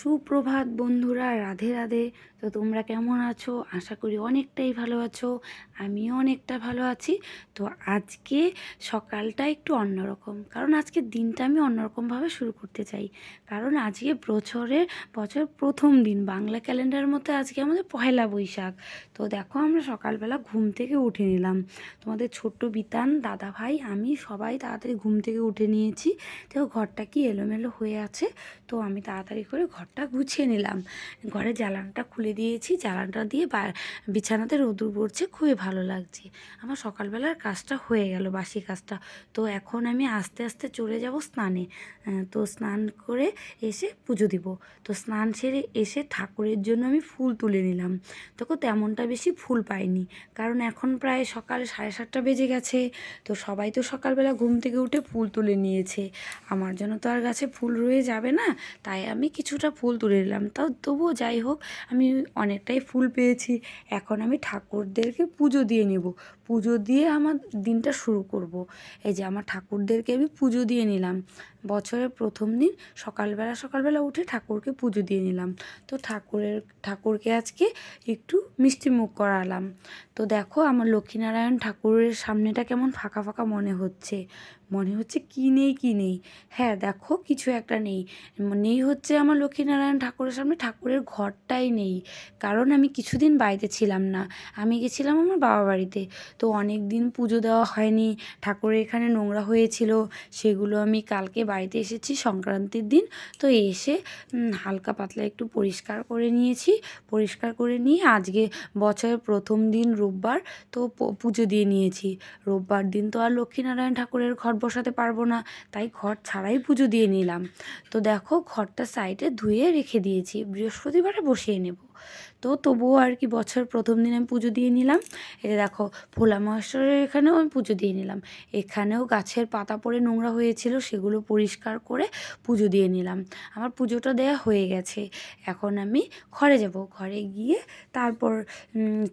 সুপ্রভাত বন্ধুরা রাধে রাধে। তো তোমরা কেমন আছো? আশা করি অনেকটাই ভালো আছো। আমিও অনেকটা ভালো আছি। তো আজকে সকালটা একটু অন্যরকম। কারণ আজকে দিনটা আমি অন্যরকমভাবে শুরু করতে চাই। কারণ আজকে বছরের বছর প্রথম দিন। বাংলা ক্যালেন্ডার মধ্যে আজকে আমাদের পয়লা বৈশাখ। তো দেখো আমরা সকালবেলা ঘুম থেকে উঠে নিলাম। তোমাদের ছোট্ট বিতান দাদা ভাই আমি সবাই তাড়াতাড়ি ঘুম থেকে উঠে নিয়েছি। দেখো ঘরটা কি এলোমেলো হয়ে আছে। তো আমি তাড়াতাড়ি করে ঘরটা গুছিয়ে নিলাম। ঘরে জ্বালানটা খুলে দিয়েছি। জ্বালানটা দিয়ে বিছানাতে রোদুর পড়ছে খুবই ভালো লাগছে। আমার সকালবেলার কাজটা হয়ে গেল, বাসি কাজটা। তো এখন আমি আস্তে আস্তে চলে যাব স্নানে। তো স্নান করে এসে পুজো দিব। তো স্নান সেরে এসে ঠাকুরের জন্য আমি ফুল তুলে নিলাম। তখন তেমনটা বেশি ফুল পাইনি। কারণ এখন প্রায় সকাল সাড়ে সাতটা বেজে গেছে। তো সবাই তো সকালবেলা ঘুম থেকে উঠে ফুল তুলে নিয়েছে। আমার জন্য তো আর গাছে ফুল রয়ে যাবে না। তাই আমি কিছুটা ফুল তুলে নিলাম। তাও তবুও যাই হোক, আমি অনেকটাই ফুল পেয়েছি। এখন আমি ঠাকুরদেরকে পুজো দিয়ে নেব পুজো দিয়ে আমার দিনটা শুরু করব। এই যে আমার ঠাকুরদেরকে আমি পুজো দিয়ে নিলাম বছরের প্রথম দিন সকালবেলা সকালবেলা উঠে ঠাকুরকে পুজো দিয়ে নিলাম। তো ঠাকুরের, ঠাকুরকে আজকে একটু মিষ্টি মুখ করালাম। তো দেখো আমার লক্ষ্মীনারায়ণ ঠাকুরের সামনেটা কেমন ফাঁকা ফাঁকা মনে হচ্ছে। মনে হচ্ছে কি নেই কি নেই? হ্যাঁ দেখো কিছু একটা নেই। নেই হচ্ছে আমার লক্ষ্মীনারায়ণ ঠাকুরের সামনে, ঠাকুরের ঘরটাই নেই। কারণ আমি কিছুদিন বাড়িতে ছিলাম না। আমি গেছিলাম আমার বাবা বাড়িতে। তো অনেক দিন পুজো দেওয়া হয়নি। ঠাকুরের এখানে নোংরা হয়েছিল। সেগুলো আমি কালকে বাড়িতে এসেছি সংক্রান্তির দিন। তো এসে হালকা পাতলা একটু পরিষ্কার করে নিয়েছি। পরিষ্কার করে নিয়ে আজকে বছরের প্রথম দিন রোববার, তো পুজো দিয়ে নিয়েছি। রোববার দিন তো আর লক্ষ্মীনারায়ণ ঠাকুরের ঘর বসাতে পারব না, তাই ঘর ছাড়াই পুজো দিয়ে নিলাম। তো দেখো, ঘরটা সাইডে ধুয়ে রেখে দিয়েছি, বৃহস্পতিবারে বসিয়ে নেব। তো তবুও আর কি বছর প্রথম দিন আমি পুজো দিয়ে নিলাম। যে দেখো, ভোলা মহেশ্বরের এখানেও আমি পুজো দিয়ে নিলাম। এখানেও গাছের পাতা পড়ে নোংরা হয়েছিল, সেগুলো পরিষ্কার করে পুজো দিয়ে নিলাম। আমার পুজোটা দেওয়া হয়ে গেছে। এখন আমি ঘরে যাব। ঘরে গিয়ে তারপর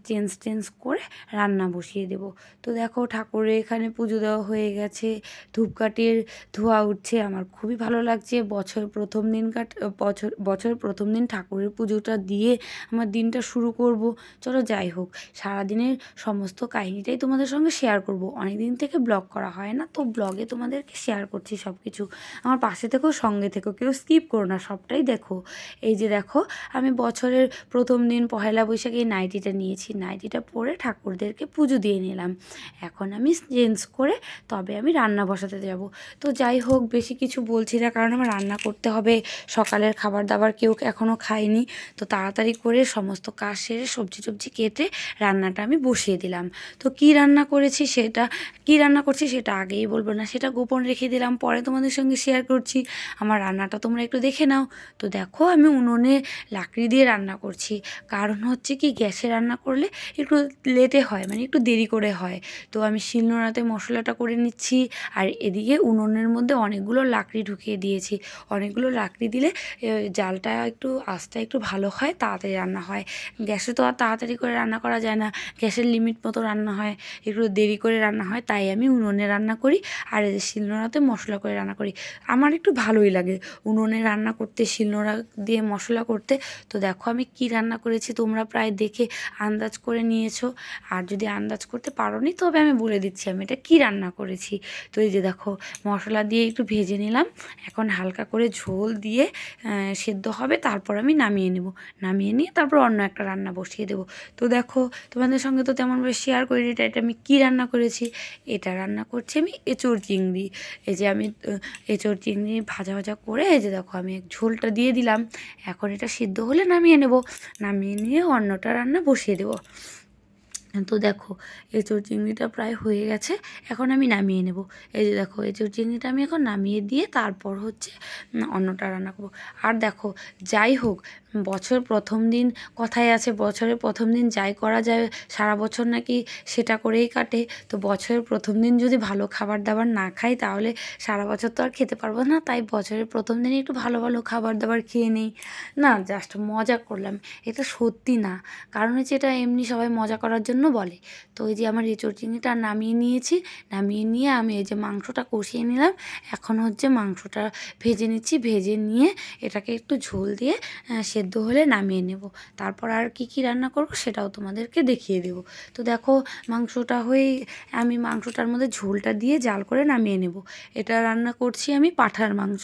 চেঞ্জ টেঞ্জ করে রান্না বসিয়ে দেব। তো দেখো, ঠাকুরের এখানে পুজো দেওয়া হয়ে গেছে। ধূপকাঠির ধোয়া উঠছে। আমার খুবই ভালো লাগছে। বছর প্রথম দিন কাট, বছর বছর প্রথম দিন ঠাকুরের পুজোটা দিয়ে আমার দিনটা শুরু করব। চলো যাই হোক, সারাদিনের সমস্ত কাহিনিটাই তোমাদের সঙ্গে শেয়ার করব। অনেক দিন থেকে ব্লগ করা হয় না, তো ব্লগে তোমাদেরকে শেয়ার করছি সব কিছু আমার পাশে থেকেও সঙ্গে থেকেও কেউ স্কিপ করো না, সবটাই দেখো। এই যে দেখো, আমি বছরের প্রথম দিন পহেলা বৈশাখে এই নাইটিটা নিয়েছি। নাইটিটা পরে ঠাকুরদেরকে পুজো দিয়ে নিলাম। এখন আমি চেঞ্জ করে তবে আমি রান্না বসাতে যাব। তো যাই হোক, বেশি কিছু বলছি না, কারণ আমার রান্না করতে হবে। সকালের খাবার দাবার কেউ এখনও খায়নি, তো তাড়াতাড়ি করে সমস্ত কাজ সেরে সবজি টবজি কেটে রান্নাটা আমি বসিয়ে দিলাম। তো কি রান্না করেছি সেটা, কি রান্না করছি সেটা আগেই বলব না, সেটা গোপন রেখে দিলাম, পরে তোমাদের সঙ্গে শেয়ার করছি। আমার রান্নাটা তোমরা একটু দেখে নাও। তো দেখো আমি উনুনে লাকড়ি দিয়ে রান্না করছি। কারণ হচ্ছে কি, গ্যাসে রান্না করলে একটু লেটে হয় মানে একটু দেরি করে হয়। তো আমি শিলনোড়াতে মশলাটা করে নিচ্ছি, আর এদিকে উনুনের মধ্যে অনেকগুলো লাকড়ি ঢুকিয়ে দিয়েছি। অনেকগুলো লাকড়ি দিলে জালটা একটু আস্তে একটু ভালো হয়, তাড়াতাড়ি রান্না হয়। গ্যাসে তো আর তাড়াতাড়ি করে রান্না করা যায় না। গ্যাসের লিমিট মতো রান্না হয়। একটু দেরি করে রান্না হয়, তাই আমি উনুনে রান্না করি আর এই যে শিলনোড়াতে মশলা করে রান্না করি। আমার একটু ভালোই লাগে উনুনে রান্না করতে, শিলনোড়া দিয়ে মশলা করতে। তো দেখো আমি কি রান্না করেছি, তোমরা প্রায় দেখে আন্দাজ করে নিয়েছো। আর যদি আন্দাজ করতে পারো নি তবে আমি বলে দিচ্ছি আমি এটা কি রান্না করেছি। তো এই যে দেখো, মশলা দিয়ে একটু ভেজে নিলাম। এখন হালকা করে ঝোল দিয়ে সেদ্ধ হবে, তারপর আমি নামিয়ে নেব। নামিয়ে নিয়ে তারপর অন্য একটা রান্না বসিয়ে দেবো। তো দেখো, তোমাদের সঙ্গে তো তেমনভাবে শেয়ার করি এটা এটা আমি কী রান্না করেছি? এটা রান্না করছি আমি এঁচোড় চিংড়ি। এই যে আমি এঁচোড় চিংড়ি ভাজা ভাজা করে এই যে দেখো আমি ঝোলটা দিয়ে দিলাম। এখন এটা সিদ্ধ হলে নামিয়ে নেব। নামিয়ে নিয়ে অন্যটা রান্না বসিয়ে দেবো। তো দেখো, এঁচোড় চিংড়িটা প্রায় হয়ে গেছে, এখন আমি নামিয়ে নেব। এই যে দেখো, এঁচোড় চিংড়িটা আমি এখন নামিয়ে দিয়ে তারপর হচ্ছে অন্যটা রান্না করব। আর দেখো, যাই হোক বছর প্রথম দিন, কথায় আছে বছরের প্রথম দিন যাই করা যায়, সারা বছর নাকি সেটা করেই কাটে। তো বছরের প্রথম দিন যদি ভালো খাবার দাবার না খাই, তাহলে সারা বছর তো আর খেতে পারব না। তাই বছরের প্রথম দিনে একটু ভালো ভালো খাবার দাবার খেয়ে নেই। না জাস্ট মজা করলাম। এটা সত্যি না। কারণ হচ্ছে এটা এমনি সবাই মজা করার জন্য বলে। তো এই যে আমার এঁচড় চিংড়িটা নামিয়ে নিয়েছি। নামিয়ে নিয়ে আমি এই যে মাংসটা কষিয়ে নিলাম। এখন হচ্ছে মাংসটা ভেজে নিচ্ছি। ভেজে নিয়ে এটাকে একটু ঝোল দিয়ে সেদ্ধ হলে নামিয়ে নেব। তারপর আর কি কি রান্না করব সেটাও তোমাদেরকে দেখিয়ে দেবো। তো দেখো মাংসটা হয়ে, আমি মাংসটার মধ্যে ঝোলটা দিয়ে জাল করে নামিয়ে নেব। এটা রান্না করছি আমি পাঁঠার মাংস।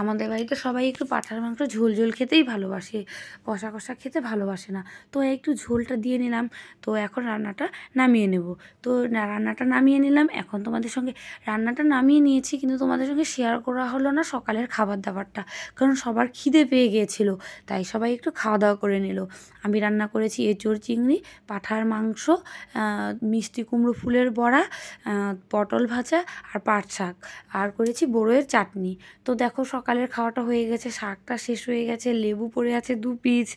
আমাদের বাড়িতে সবাই একটু পাঁঠার মাংস ঝোল ঝোল খেতেই ভালোবাসে। কষা কষা খেতে ভালোবাসে না। তো একটু ঝোলটা দিয়ে নিলাম। তো এখন রান্নাটা নামিয়ে নেব। তো রান্নাটা নামিয়ে নিলাম। এখন তোমাদের সঙ্গে রান্নাটা নামিয়ে নিয়েছি কিন্তু তোমাদের সঙ্গে শেয়ার করা হলো না সকালের খাবার দাবারটা। কারণ সবার খিদে পেয়ে গিয়েছিল। তাই সবাই একটু খাওয়া দাওয়া করে নিল। আমি রান্না করেছি এঁচড় চিংড়ি, পাঁঠার মাংস মিষ্টি কুমড়ো ফুলের বড়া পটল ভাজা আর পাট শাক। আর করেছি বড়োয়ের চাটনি। তো দেখো সকালের খাওয়াটা হয়ে গেছে, শাকটা শেষ হয়ে গেছে, লেবু পড়ে আছে দু পিস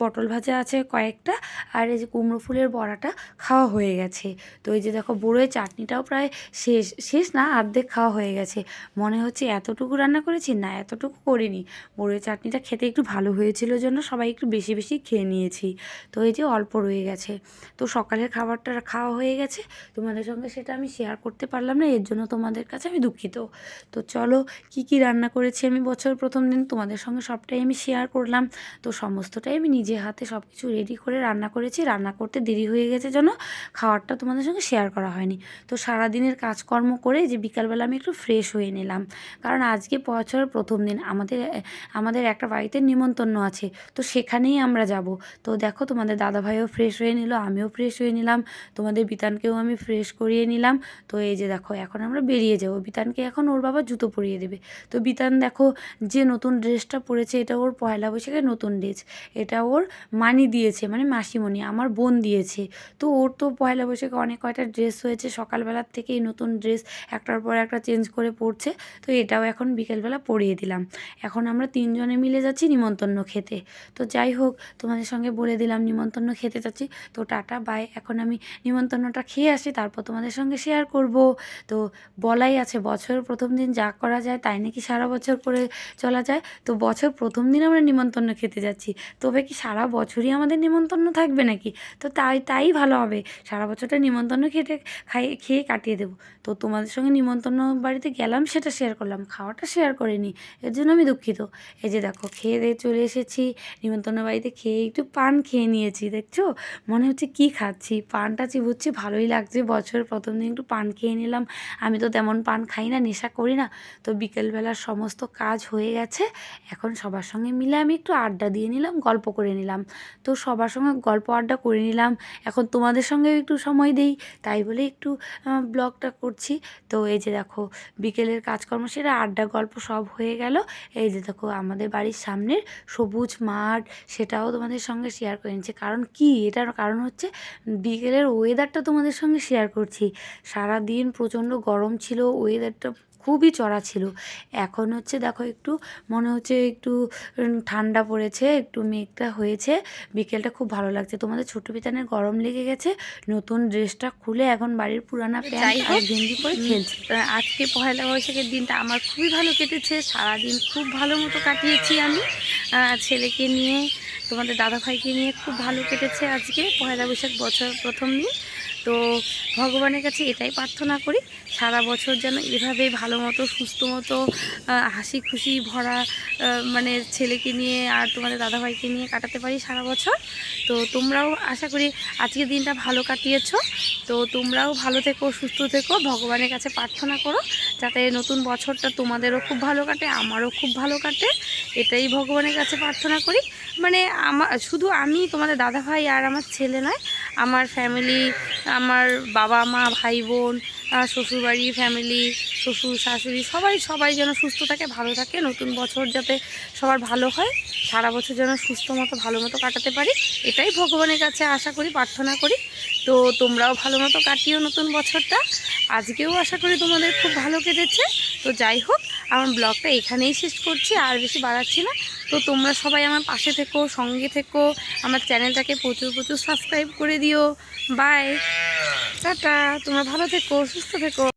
পটল ভাজা আছে কয়েকটা, আর এই যে কুমড়ো ফুলের বড়াটা খাওয়া হয়ে গেছে। তো এই যে দেখো বড়োয়ের চাটনিটাও প্রায় শেষ শেষ না অর্ধেক খাওয়া হয়ে গেছে। মনে হচ্ছে এতটুকু রান্না করেছি না, এতটুকু করিনি। বড়োয়ের চাটনিটা খেতে একটু ভালো হয়েছিল জন্য সবাই একটু বেশি বেশি খেয়ে নিয়েছি। তো এই যে অল্প রয়ে গেছে। তো সকালের খাবারটা খাওয়া হয়ে গেছে। তোমাদের সঙ্গে সেটা আমি শেয়ার করতে পারলাম না, এর জন্য তোমাদের কাছে আমি দুঃখিত। তো চলো, কি কি রান্না করেছি আমি বছর প্রথম দিন, তোমাদের সঙ্গে সবটাই আমি শেয়ার করলাম। তো সমস্তটাই আমি নিজে হাতে সব কিছু রেডি করে রান্না করেছি। রান্না করতে দেরি হয়ে গেছে জন্য খাবারটা তোমাদের সঙ্গে শেয়ার করা হয়নি। তো সারা দিনের কাজকর্ম করে যে বিকালবেলা আমি একটু ফ্রেশ হয়ে নিলাম। কারণ আজকে বছরের প্রথম দিন, আমাদের আমাদের একটা বাড়িতে নিমন্ত্রণ আছে। তো সেখানেই আমরা যাব। তো দেখো তোমাদের দাদাভাইও ফ্রেশ হয়ে নিল, আমিও ফ্রেশ হয়ে নিলাম। তোমাদের বিতানকেও আমি ফ্রেশ করিয়ে নিলাম। তো এই যে দেখো, এখন আমরা বেরিয়ে যাব। বিতানকে এখন ওর বাবা জুতো পরিয়ে দেবে। তো বিতান দেখো, যে নতুন ড্রেসটা পরেছে, এটা ওর পয়লা বৈশাখের নতুন ড্রেস। এটা ওর মানি দিয়েছে মানে মাসিমণি, আমার বোন দিয়েছে। তো ওর তো পয়লা বৈশাখে অনেক কয়টা ড্রেস হয়েছে। সকালবেলার থেকেই নতুন ড্রেস একটার পর একটা চেঞ্জ করে পরছে। তো এটাও এখন বিকেলবেলা পরিয়ে দিলাম। এখন আমরা তিনজনে মিলে যাচ্ছি নিমন্ত্রণ খেতে। তো যাই হোক, তোমাদের সঙ্গে বলে দিলাম নিমন্ত্রণ খেতে যাচ্ছি তো টাটা বাই এখন আমি নিমন্ত্রণটা খেয়ে আসি, তারপর তোমাদের সঙ্গে শেয়ার করব। তো বলাই আছে, বছরের প্রথম দিন যা করা যায় তাই নাকি সারা বছর করে চলা যায়? তো বছর প্রথম দিন আমরা নিমন্ত্রণ খেতে যাচ্ছি। তবে কি সারা বছরই আমাদের নিমন্ত্রণ থাকবে নাকি? তো তাই তাই ভালো হবে। সারা বছরটা নিমন্ত্রণ খেতে খাই, খেয়ে কাটিয়ে দেবো। তো তোমাদের সঙ্গে নিমন্ত্রণ বাড়িতে গেলাম, সেটা শেয়ার করলাম। খাওয়াটা শেয়ার করিনি, এর জন্য আমি দুঃখিত। এই যে দেখো, খেয়ে দিয়ে চলে এসেছি। নিমন্ত্রণ বাড়িতে খেয়ে একটু পান খেয়ে নিয়েছি, দেখছ? মনে হচ্ছে কি খাচ্ছি? পানটা চিবুচ্ছি ভালোই লাগছে, বছরের প্রথম দিন একটু পান খেয়ে নিলাম। আমি তো তেমন পান খাই না, নেশা করি না। তো বিকেলবেলার সমস্ত কাজ হয়ে গেছে, এখন সবার সঙ্গে মিলে আমি একটু আড্ডা দিয়ে নিলাম, গল্প করে নিলাম। তো সবার সঙ্গে গল্প আড্ডা করে নিলাম, এখন তোমাদের সঙ্গেও একটু সময় দেই, তাই বলে একটু ব্লগটা করছি। তো এই যে দেখো, বিকেলের কাজকর্ম সেটা আড্ডা গল্প সব হয়ে গেল। এই যে দেখো, আমাদের বাড়ির সামনের সবুজ মাঠ সেটাও তোমাদের সঙ্গে শেয়ার করে নিচ্ছি। কারণ কি? এটার কারণ হচ্ছে, বিকেলের ওয়েদারটা তোমাদের সঙ্গে শেয়ার করছি। সারাদিন প্রচণ্ড গরম ছিল ওয়েদারটা খুবই চড়া ছিল। এখন হচ্ছে দেখো একটু মনে হচ্ছে একটু ঠান্ডা পড়েছে একটু মেঘটা হয়েছে। বিকেলটা খুব ভালো লাগছে। তোমাদের ছোট পিতানের গরম লেগে গেছে। নতুন ড্রেসটা খুলে এখন বাড়ির পুরানা প্যান্ট আর গেঞ্জি পরে খেলছে। আজকে পয়লা বৈশাখের দিনটা আমার খুবই ভালো কেটেছে। সারাদিন খুব ভালো মতো কাটিয়েছি আমি। ছেলেকে নিয়ে তোমাদের দাদাভাইকে নিয়ে খুব ভালো কেটেছে আজকে পয়লা বৈশাখ বছর প্রথম দিন। তো ভগবানের কাছে এটাই প্রার্থনা করি, সারা বছর যেন এভাবে ভালো মতো, সুস্থ মতো হাসি খুশি ভরা মানে ছেলেকে নিয়ে আর তোমাদের দাদাভাইকে নিয়ে কাটাতে পারি সারা বছর। তো তোমরাও আশা করি আজকের দিনটা ভালো কাটিয়েছ। তো তোমরাও ভালো থেকো, সুস্থ থেকো, ভগবানের কাছে প্রার্থনা করো, যাতে নতুন বছরটা তোমাদেরও খুব ভালো কাটে, আমারও খুব ভালো কাটে। এটাই ভগবানের কাছে প্রার্থনা করি। মানে আমার শুধু আমি, তোমাদের দাদা ভাই আর আমার ছেলে নয়, আমার ফ্যামিলি আমার বাবা, মা, ভাই, বোন শ্বশুরবাড়ি ফ্যামিলি শ্বশুর, শাশুড়ি, সবাই সবাই যেন সুস্থ থাকে, ভালো থাকে, নতুন বছর যাতে সবার ভালো হয়, সারা বছর যেন সুস্থ মতো, ভালো মতো কাটাতে পারি, এটাই ভগবানের কাছে আশা করি, প্রার্থনা করি। তো তোমরাও ভালো মতো কাটিও নতুন বছরটা। আজকেও আশা করি তোমাদের খুব ভালো কেটেছে। তো যাই হোক, আমার ব্লগটা এখানেই শেষ করছি, আর বেশি বাড়াচ্ছি না। তো তোমরা সবাই আমার পাশে থেকো, সঙ্গে থেকো। আমার চ্যানেলটাকে প্রচুর প্রচুর সাবস্ক্রাইব করে দিও। Bye tata. তোমরা ভালো থেকো, সুস্থ থেকো।